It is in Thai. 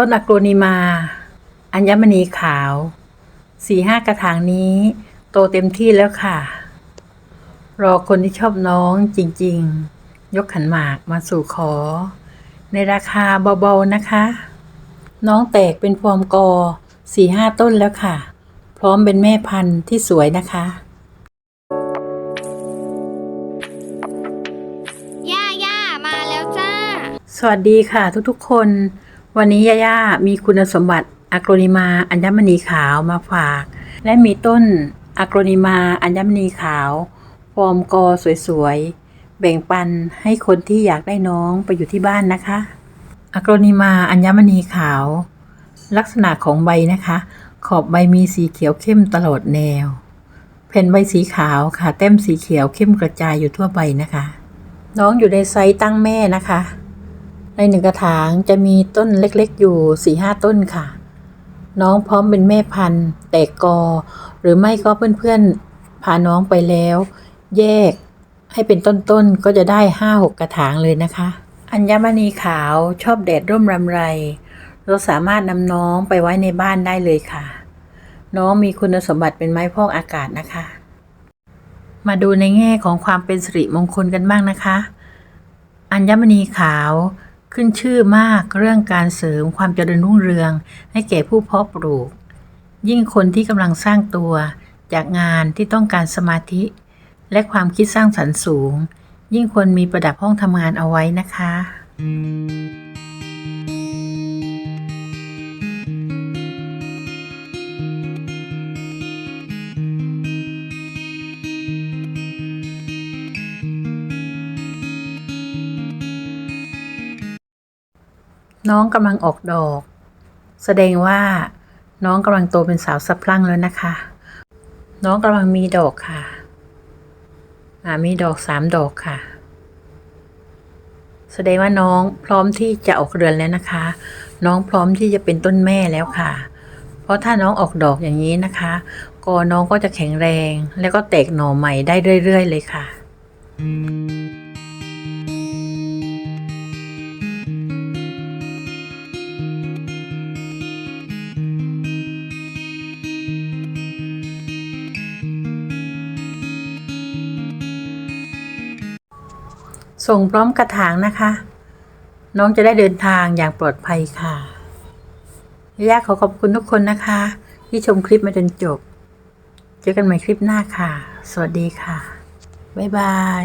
ต้นอะโกรนิมา อัญมณีขาว สี่ห้ากระถางนี้ โตเต็มที่แล้วค่ะ รอคนที่ชอบน้องจริง ๆ ยกขันหมากมาสู่ขอ ในราคาเบาๆนะคะ น้องแตกเป็นฟอร์มกอสี่ห้าต้นแล้วค่ะ พร้อมเป็นแม่พันธุ์ที่สวยนะคะย่าย่ามาแล้วจ้า สวัสดีค่ะทุกๆคน วันนี้ย่าย่ามีคุณสมบัติอะโกรนิมาอัญมณีขาวมาฝาก และมีต้นอะโกรนิมาอัญมณีขาว ฟอร์มกอสวยๆ แบ่งปันให้คนที่อยากได้น้องไปอยู่ที่บ้านนะคะอะโกรนิมาอัญมณีขาว ลักษณะของใบนะคะ ขอบใบมีสีเขียวเข้มตลอดแนว แผ่นใบสีขาวค่ะ แต้มสีเขียวเข้มกระจายอยู่ทั่วใบนะคะ น้องอยู่ในไซส์ตั้งแม่นะคะ ในหนึ่งกระถางจะมีต้นเล็กๆอยู่สี่ห้าต้นค่ะ น้องพร้อมเป็นแม่พันธุ์ แตกกอ หรือไม่ก็เพื่อนๆพาน้องไปแล้ว แยกให้เป็นต้นๆก็จะได้ห้าหกกระถางเลยนะคะ อัญมณีขาวชอบแดดร่มรำไร เราสามารถนำน้องไปไว้ในบ้านได้เลยค่ะ น้องมีคุณสมบัติเป็นไม้พอกอากาศนะคะ มาดูในแง่ของความเป็นสิริมงคลกันบ้างนะคะ อัญมณีขาว ขึ้นชื่อมากเรื่องการเสริมความเจริญรุ่งเรือง ให้แก่ผู้เพาะปลูก ยิ่งคนที่กำลังสร้างตัว จากงานที่ต้องการสมาธิ และความคิดสร้างสรรค์สูง ยิ่งควรมีประดับห้องทำงานเอาไว้นะคะ น้องกำลังออกดอก แสดงว่า น้องกำลังโตเป็นสาวสะพรั่งแล้วนะคะ น้องกำลังมีดอกค่ะอ่ามีดอกสามดอกค่ะ แสดงว่าน้องพร้อมที่จะออกเรือนแล้วนะคะ น้องพร้อมที่จะเป็นต้นแม่แล้วค่ะ เพราะถ้าน้องออกดอกอย่างนี้นะคะก็น้องก็จะแข็งแรง แล้วก็แตกหน่อใหม่ได้เรื่อย ๆ เลยค่ะ ส่งพร้อมกระถางนะคะ น้องจะได้เดินทางอย่างปลอดภัยค่ะย่าขอขอบคุณทุกคนนะคะ ที่ชมคลิปมาจนจบ เจอกันใหม่คลิปหน้าค่ะ สวัสดีค่ะ บ๊ายบาย